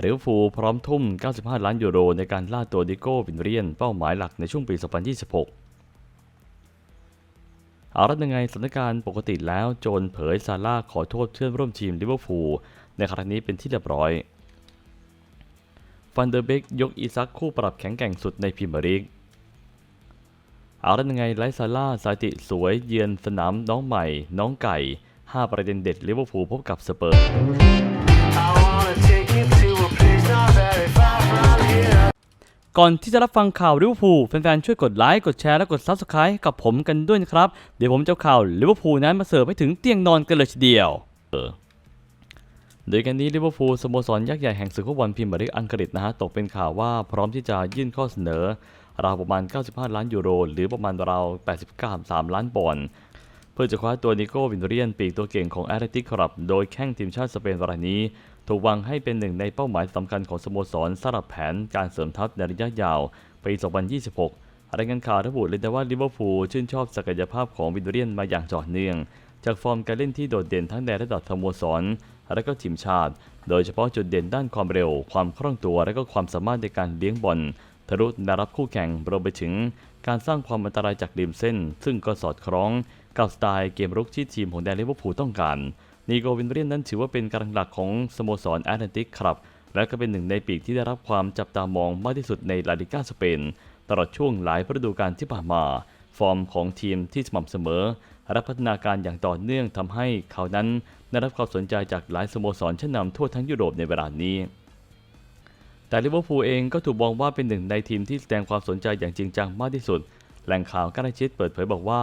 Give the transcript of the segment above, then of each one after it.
เรอัลฟูลพร้อมทุ่ม 95 ล้านยูโร ในการล่าตัวดิโก้วินเรียน เป้าหมายหลักในช่วงปี 2026 เอาละยังไงสถานการณ์ปกติแล้วโจนเผยซาร่าขอโทษเพื่อนร่วมทีมลิเวอร์พูลในครั้งนี้เป็นที่เรียบร้อย ฟันเดอร์เบกยกอีซักคู่ปรับแข็งแกร่งสุดในพรีเมียร์ลีกเอาละยังไงไลซาร่าสถิติสวยเยือนสนามน้องใหม่ น้องไก่ 5 ประเด็นเด็ดลิเวอร์พูลพบกับสเปอร์ ก่อนที่จะรับฟังข่าวลิเวอร์พูลแฟนๆ ช่วยกดไลค์ กดแชร์ และกด Subscribe ให้กับผมกันด้วยนะครับ เดี๋ยวผมจะข่าวลิเวอร์พูลนั้นมาเสิร์ฟให้ถึงเตียงนอนกันเลยทีเดียวโดยกันนี้ลิเวอร์พูลสโมสรยักษ์ใหญ่แห่งศึกฟุตบอลพรีเมียร์ลีกอังกฤษนะฮะตกเป็นข่าวว่าพร้อมที่จะยื่นข้อเสนอราวประมาณ 95 ล้านยูโร หรือประมาณราว 89.3 ล้านปอนด์ เพื่อจะคว้าตัวนิโก้วินเรียนปีกตัวเก่งของแอตเลติกครับ โดยแข้งทีมชาติสเปนรายนี้ ถูกวางให้เป็นหนึ่งในเป้าหมายสำคัญของสโมสรสำหรับแผนการเสริมทัพในระยะยาวปี 2026 รายงานข่าวระบุเลยนะว่าลิเวอร์พูลชื่นชอบศักยภาพของวินเรียนมาอย่างต่อเนื่อง จากฟอร์มการเล่นที่โดดเด่นทั้งในระดับสโมสรและก็ทีมชาติ โดยเฉพาะจุดเด่นด้านความเร็ว ความคล่องตัวและก็ความสามารถในการเลี้ยงบอลทะลุแนรับคู่แข่งรวมไปถึง การสร้างความอันตรายจากริมเส้น ซึ่งก็สอดคล้อง กับสไตล์เกมรุกที่ทีมของแดนลิเวอร์พูลต้องการนีโกวินเรียนนั้นถือว่าเป็นกำลังหลักของสโมสรแอตแลนติกครับ และก็เป็นหนึ่งในปีกที่ได้รับความจับตามองมากที่สุดในลาลิก้าสเปน ตลอดช่วงหลายฤดูกาลที่ผ่านมา ฟอร์มของทีมที่สม่ำเสมอ และพัฒนาการอย่างต่อเนื่องทำให้เขานั้นได้รับความสนใจจากหลายสโมสรชั้นนำทั่วทั้งยุโรปในเวลานี้ แต่ลิเวอร์พูลเองก็ถูกมองว่าเป็นหนึ่งในทีมที่แสดงความสนใจอย่างจริงจังมากที่สุด แหล่งข่าวใกล้ชิดเปิดเผยบอกว่า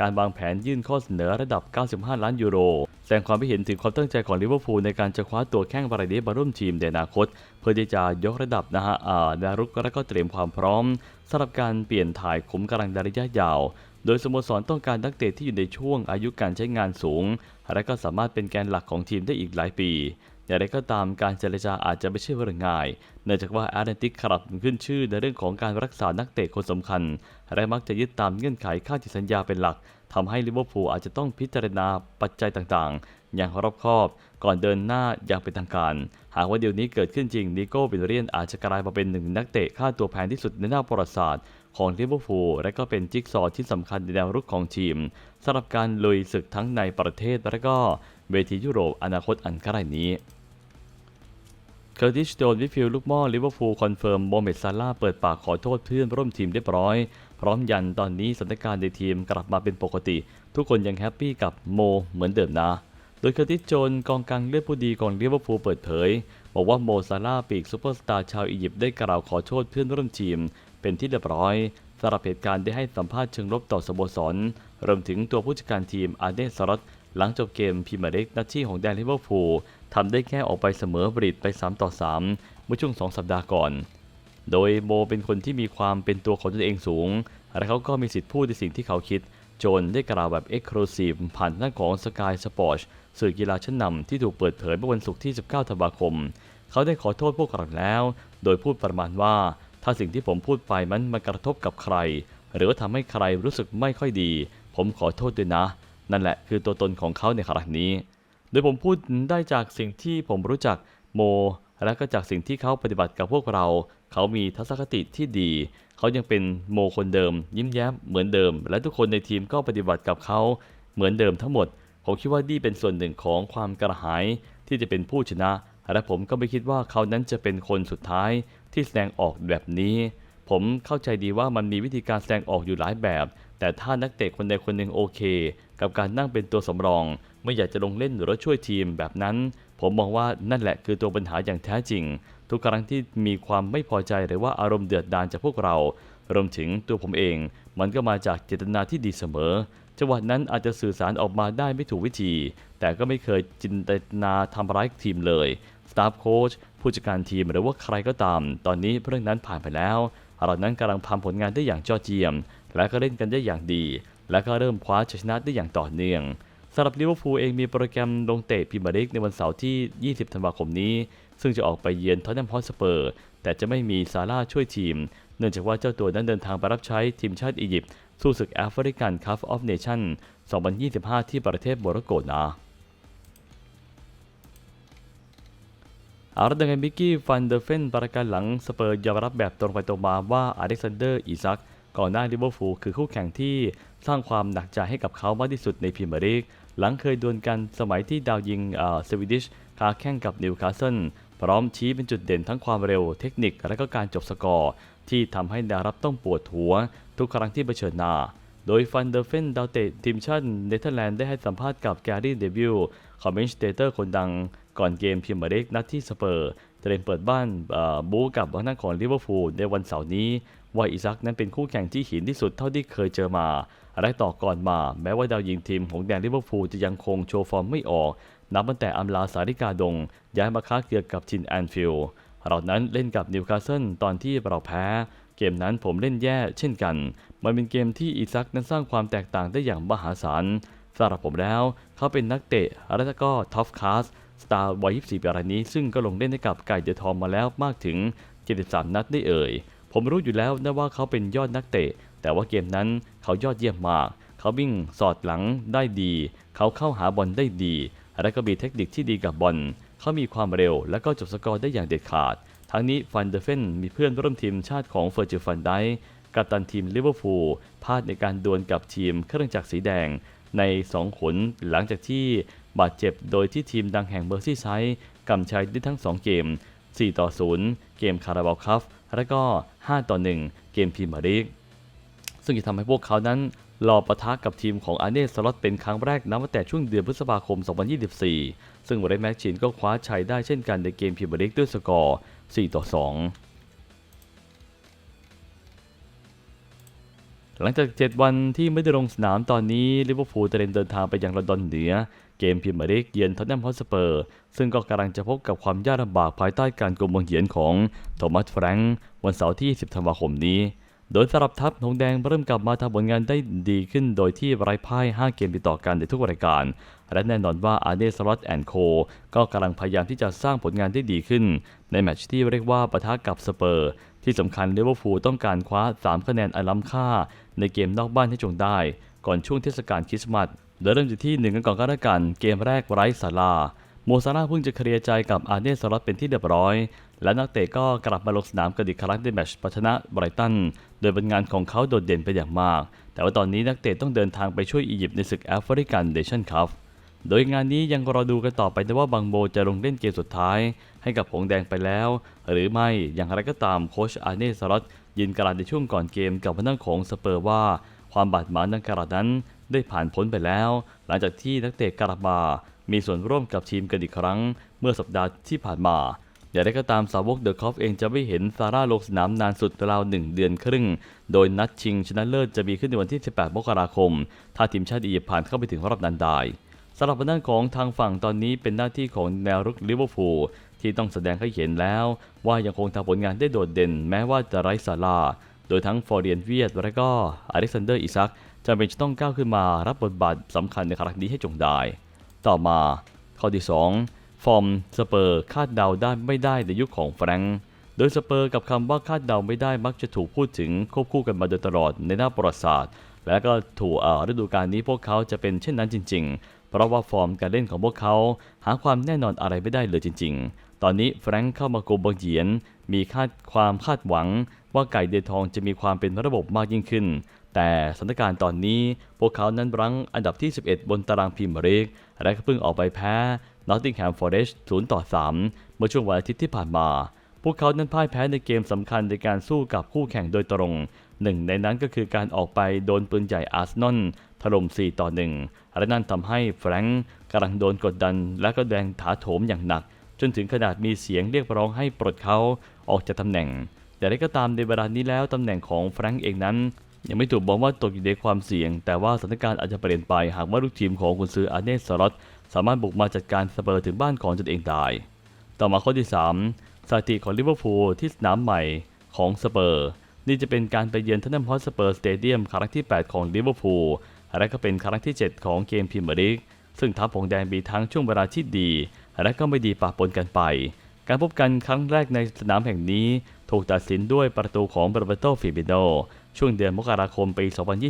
การวางแผนยื่นข้อเสนอระดับ 95 ล้านยูโร แสดงความคิดเห็นถึงความตั้งใจของลิเวอร์พูลในการจะคว้าตัวแข้งบรายนี้มาร่วมทีมในอนาคต เพื่อที่จะยกระดับนะฮะอ่ารุกและก็เตรียมความพร้อมสำหรับการเปลี่ยนถ่ายขุมกำลังระยะยาว โดยสโมสรต้องการนักเตะที่อยู่ในช่วงอายุการใช้งานสูง และก็สามารถเป็นแกนหลักของทีมได้อีกหลายปี อย่างไรก็ตามการเจรจาอาจจะไม่ใช่เรื่องง่าย เนื่องจากว่าแอตแลนติกครับขึ้นชื่อในเรื่องของการรักษานักเตะคนสำคัญ และมักจะยึดตามเงื่อนไขค่าติดสัญญาเป็นหลักทำให้ลิเวอร์พูลอาจจะต้องพิจารณาปัจจัยต่างๆ อย่างรอบคอบ ก่อนเดินหน้าอย่างเป็นทางการ หากว่าเดี๋ยวนี้เกิดขึ้นจริงนิโก้วิลเรียนอาจจะกลายมาเป็นหนึ่งนักเตะค่าตัวแพงที่สุดในหน้าประวัติศาสตร์ของลิเวอร์พูลและก็เป็นจิ๊กซอว์ที่สำคัญในแนวรุกของทีมสำหรับการลุยศึกทั้งในประเทศและก็เวทียุโรปอนาคตอันใกล้นี้ เคอร์ติชโดนวิฟิลลูกหม้อลิเวอร์พูลคอนเฟิร์มโมเมดซาร่าเปิดปากขอโทษเพื่อนร่วมทีมเรียบร้อย พร้อมยันตอนนี้สถานการณ์ในทีมกลับมาเป็นปกติ ทุกคนยังแฮปปี้กับโมเหมือนเดิมนะ โดยเคอร์ติสโจนกองกลางเลือดผู้ดีของลิเวอร์พูลเปิดเผย บอกว่าโมซาร่าปีกซูเปอร์สตาร์ชาวอียิปต์ได้กล่าวขอโทษเพื่อนร่วมทีม เป็นที่เรียบร้อยสำหรับเหตุการณ์ได้ให้สัมภาษณ์เชิงลบต่อสโมสรรวมถึงตัวผู้จัดการทีมอาร์เดสรอตหลังจบเกมพรีเมียร์ลีกนัดที่ของแดนลิเวอร์พูล ทำได้แค่ออกไปเสมอบริดไป 3 ต่อ 3 เมื่อช่วง 2 สัปดาห์ก่อน โดยโมเป็นคนที่มีความเป็นตัวของตนเองสูง และเขาก็มีสิทธิ์พูดในสิ่งที่เขาคิด จนได้กล่าวแบบเอ็กซ์คลูซีฟผ่านหน้าของ Sky Sports สื่อกีฬาชั้นนำที่ถูกเปิดเผยเมื่อวันศุกร์ที่ 19 ธันวาคม เขาได้ขอโทษพวกเราแล้ว โดยพูดประมาณว่า ถ้าสิ่งที่ผมพูดไปมันมากระทบกับใคร หรือว่าทำให้ใครรู้สึกไม่ค่อยดี ผมขอโทษด้วยนะ นั่นแหละคือตัวตนของเขาในครั้งนี้ โดยผมพูดได้จากสิ่งที่ผมรู้จักโม และก็จากสิ่งที่เขาปฏิบัติกับพวกเรา เขามีทัศนคติที่ดี เขายังเป็นโมคนเดิม ยิ้มแย้มเหมือนเดิม และทุกคนในทีมก็ปฏิบัติกับเขาเหมือนเดิมทั้งหมด ผมคิดว่านี่เป็นส่วนหนึ่งของความกระหายที่จะเป็นผู้ชนะ และผมก็ไม่คิดว่าเขานั้นจะเป็นคนสุดท้ายที่แสดงออกแบบนี้ ผมเข้าใจดีว่ามันมีวิธีการแสดงออกอยู่หลายแบบ แต่ถ้านักเตะคนใดคนหนึ่งโอเค กับการนั่งเป็นตัวสำรอง ไม่อยากจะลงเล่นหรือช่วยทีมแบบนั้น ผมมองว่านั่นแหละคือตัวปัญหาอย่างแท้จริง ทุกครั้งที่มีความไม่พอใจหรือว่าอารมณ์เดือดดาลจากพวกเรา รวมถึงตัวผมเอง มันก็มาจากเจตนาที่ดีเสมอจังหวะนั้นอาจจะสื่อสารออกมาได้ไม่ถูกวิธี แต่ก็ไม่เคยจินตนาทำร้ายทีมเลยสตาฟโค้ชผู้จัดการทีมหรือว่าใครก็ตาม ตอนนี้เรื่องนั้นผ่านไปแล้ว เรานั้นกำลังทำผลงานได้อย่างยอเยี่ยม และก็เล่นกันได้อย่างดี และก็เริ่มคว้าชัยชนะได้อย่างต่อเนื่องสำหรับลิเวอร์พูลเองมีโปรแกรมลงเตะพรีเมียร์ลีกในวันเสาร์ที่ 20 ธันวาคมนี้ ซึ่งจะออกไปเยือนท็อตแนมฮอตสเปอร์ แต่จะไม่มีซาร่าช่วยทีม เนื่องจากว่าเจ้าตัวนั้นเดินทางไปรับใช้ทีมชาติอียิปต์สู้ศึกแอฟริกันคัพออฟเนชั่น 2025 ที่ประเทศโมร็อกโกนะ อาละดังไงมิกกี้ฟันเดอร์เฟนประการหลังสเปอร์ยอมรับแบบตรงไปตรงมาว่าอเล็กซานเดอร์อิซักก่อนหน้าลิเวอร์พูลคือคู่แข่งที่สร้างความหนักใจให้กับเขามากที่สุดในพรีเมียร์ลีกหลังเคยดวลกันสมัยที่ดาวยิงเอ่อสวีดิชค้าแข่งกับนิวคาสเซิลพร้อมชี้เป็นจุดเด่นทั้งความเร็วเทคนิคและก็การจบสกอร์ ที่ทำให้แนวรับต้องปวดหัว ทุกครั้งที่เผชิญหน้า โดยฟันเดอร์เฟนดาวเตะทีมชาติเนเธอร์แลนด์ได้ให้สัมภาษณ์กับแกรี่เดวิลคอมเมนเตเตอร์คนดัง ก่อนเกมพรีเมียร์ลีกนัดที่สเปอร์เตรียมเปิดบ้านบู๊กับทางด้านของลิเวอร์พูลในวันเสาร์นี้ว่าอิซักนั้นเป็นคู่แข่งที่หินที่สุดเท่าที่เคยเจอมาและต่อก่อนมา แม้ว่าดาวยิงทีมของแดนลิเวอร์พูลจะยังคงโชว์ฟอร์มไม่ออก นับตั้งแต่อัมลาสาริกาดง ย้ายมาค้าเกือกกับทินแอนฟิลด์เรานั้นเล่นกับนิวคาสเซิลตอนที่เราแพ้ เกมนั้นผมเล่นแย่เช่นกัน มันเป็นเกมที่อิซักนั้นสร้างความแตกต่างได้อย่างมหาศาลสำหรับผมแล้ว เขาเป็นนักเตะและก็ท็อปคลาส สตาร์วัย 24 ปีรายนี้ ซึ่งก็ลงเล่นให้กับไก่เดอะทอมมาแล้วมากถึง 73 นัดได้เอ่ย ผมรู้อยู่แล้วนะว่าเขาเป็นยอดนักเตะ แต่ว่าเกมนั้นเขายอดเยี่ยมมาก เขาวิ่งสอดหลังได้ดี เขาเข้าหาบอลได้ดี และก็มีเทคนิคที่ดีกับบอล เขามีความเร็ว และก็จบสกอร์ได้อย่างเด็ดขาด ทั้งนี้ฟันเดอร์เฟนมีเพื่อนร่วมทีมชาติของเฟอร์จิฟันไดค์กัปตันทีมลิเวอร์พูลพลาดในการดวลกับทีมเครื่องจักรสีแดงใน 2 ขนหลังจากที่ บาดเจ็บโดยที่ทีมดังแห่งเมอร์ซี่ไซด์กำชัยได้ทั้ง 2 เกม 4 ต่อ 0 เกมคาราบาลคัพและก็ 5 ต่อ 1 เกมพีมียร์ลีกซึ่งจะทำให้พวกเขานั้นรอประทะกับทีมของอาร์เน่สล็อตเป็นครั้งแรกนับตั้งแต่ช่วงเดือนพฤษภาคม 2024 ซึ่งเรย์แม็กชินก็คว้าชัยได้เช่นกันในเกมพีมียร์ลีกด้วยสกอร์ 4 ต่อ 2 หลังจาก 7 วันที่ไม่ได้ลงสนามตอนนี้ลิเวอร์พูลเตรียมเดินทางไปยังลอนดอนเหนือ เกมพรีเมียร์ลีกเยือนทอตแนมฮอตสเปอร์ ซึ่งก็กำลังจะพบกับความยากลำบากภายใต้การกุมบังเหียนของโทมัสแฟรงค์วันเสาร์ที่ 10 ธันวาคมนี้ โดยสำหรับทัพหงแดงเริ่มกลับมาทำผลงานได้ดีขึ้นโดยที่ไร้พ่าย 5 เกมติดต่อกันในทุกรายการ และแน่นอนว่าอาร์เดสล็อตแอนด์โคก็กำลังพยายามที่จะสร้างผลงานได้ดีขึ้น ในแมตช์ที่เรียกว่าปะทะกับสเปอร์ ที่สำคัญลิเวอร์พูลต้องการคว้า 3 คะแนนอันล้ำค่า ในเกมนอกบ้านให้จงได้ ก่อนช่วงเทศกาลคริสต์มาสโดยเริ่มจากที่หนึ่งกันก่อนก็แล้วกัน เกมแรกไร้สาลาโมซาร่าเพิ่งจะเคลียร์ใจกับอาร์เนสล็อตเป็นที่เรียบร้อย และนักเตะก็กลับมาลงสนามกันอีกครั้งในแมตช์ชนะไบรตัน โดยผลงานของเขาโดดเด่นไปอย่างมาก แต่ว่าตอนนี้นักเตะต้องเดินทางไปช่วยอียิปต์ในศึกแอฟริกันเดชั่นคัพโดยงานนี้ยังรอดูกันต่อไปนะว่าบังโบจะลงเล่นเกมสุดท้าย ให้กับหงแดงไปแล้ว หรือไม่อย่างไรก็ตามโคชอาร์เน่สล็อต ยืนกระดในช่วงก่อนเกมกับพนักของสเปอร์ว่า ความบาดหมางดังกระดาษนั้นได้ผ่านพ้นไปแล้ว หลังจากที่นักเตะกลับา มีส่วนร่วมกับทีมกันอีกครั้ง เมื่อสัปดาห์ที่ผ่านมา อย่างไรก็ตามสาวกเดอะคอฟเองจะไม่เห็นซาร่าลงสนามนานสุดราวหนึ่งเดือนครึ่ง โดยนัดชิงชนะเลิศจะมีขึ้นในวันที่ 18 มกราคม ถ้าทีมชาติอียิปต์ผ่านเข้าไปถึงรอบนั้นได้สำหรับด้านของทางฝั่งตอนนี้เป็นหน้าที่ของแนวรุกลิเวอร์พูล ที่ต้องแสดงให้เห็นแล้วว่ายังคงทำผลงานได้โดดเด่นแม้ว่าจะไร้สาราโดยทั้งฟอร์เรียนเวียดและก็อเล็กซานเดอร์อิซักจำเป็นจะต้องก้าวขึ้นมารับบทบาทสำคัญในครั้งนี้ให้จงได้ ต่อมา ข้อที่ 2 ฟอร์มสเปอร์คาดเดาได้ไม่ได้ในยุคของแฟรงค์โดยสเปอร์กับคำว่าคาดเดาไม่ได้มักจะถูกพูดถึงควบคู่กันมาโดยตลอดในหน้าประวัติศาสตร์ และก็ถูกเอ่อฤดูกาลนี้พวกเขาจะเป็นเช่นนั้นจริง ๆ เพราะว่าฟอร์มการเล่นของพวกเขาหาความแน่นอนอะไรไม่ได้เลยจริง ๆ ตอนนี้แฟรงค์เข้ามาโกบังเหียน มีคาดความคาดหวัง ว่าไก่เดทองจะมีความเป็นระบบมากยิ่งขึ้น แต่สถานการณ์ตอนนี้พวกเขานั้นรั้งอันดับที่ 11 บนตารางพรีเมียร์ลีกและก็เพิ่งออกไปแพ้ Nottingham Forest 0ต่อ 3 เมื่อช่วงวันอาทิตย์ที่ผ่านมา พวกเขานั้นพ่ายแพ้ในเกมสำคัญในการสู้กับคู่แข่งโดยตรงหนึ่งในนั้นก็คือการออกไปโดนปืนใหญ่อาร์เซนอลถล่ม 4 ต่อ 1 และนั่นทำให้แฟรงก์กำลังโดนกดดันและก็แดงถาโถมอย่างหนัก จนถึงขนาดมีเสียงเรียกร้องให้ปลดเขาออกจากตำแหน่ง แต่ได้ก็ตามในเวลานี้แล้วตำแหน่งของแฟรงก์เองนั้น ยังไม่ถูกบอกว่าตกอยู่ในความเสี่ยง แต่ว่าสถานการณ์อาจจะเปลี่ยนไปหากว่าลูกทีมของกุนซืออาเนสลอตสามารถบุกมาจัดการสเปอร์ถึงบ้านของตนเองได้ต่อมาข้อที่ 3 สถิติของลิเวอร์พูลที่สนามใหม่ของสเปอร์ นี่จะเป็นการไปเยือนทันนัมฮอตสเปอร์สเตเดียมครั้งที่ 8 ของลิเวอร์พูลและก็เป็นครั้งที่ 7 ของเกมพรีเมียร์ลีกซึ่งทัพผงแดงมีทั้งช่วงเวลาที่ดี และก็ไม่ดีปะปนกันไป การพบกันครั้งแรกในสนามแห่งนี้ ถูกตัดสินด้วยประตูของเบรเบโตฟิบิโนช่วงเดือนมกราคมปี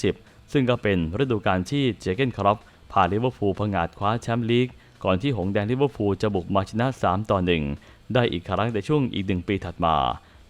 2020 ซึ่งก็เป็นฤดูกาลที่เจเกนครอปพาลิเวอร์พูลผงาดคว้าแชมป์ลีก ก่อนที่หงแดงลิเวอร์พูลจะบุกมาชนะ 3 ต่อ 1 ได้อีกครั้งในช่วงอีกหนึ่งปีถัดมา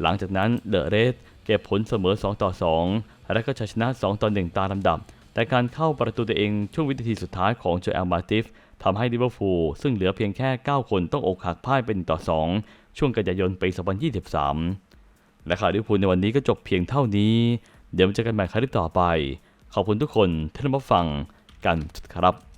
หลังจากนั้นเดอะเรสเก็บผลเสมอ 2 ต่อ 2 และก็ชัยชนะ 2 ต่อ 1 ตามลำดับ แต่การเข้าประตูตัวเองช่วงวินาทีสุดท้ายของโจเอลมาติฟทำให้ลิเวอร์พูลซึ่งเหลือเพียงแค่ 9 คนต้องอกหักพ่ายเป็นต่อ 2 ช่วงกันยายนปี 2023 และข่าวลิเวอร์พูลในวันนี้ก็จบเพียงเท่านี้ เดี๋ยวมาเจอกันใหม่ครั้งต่อไป ขอบคุณทุกคนที่รับฟังกันครับ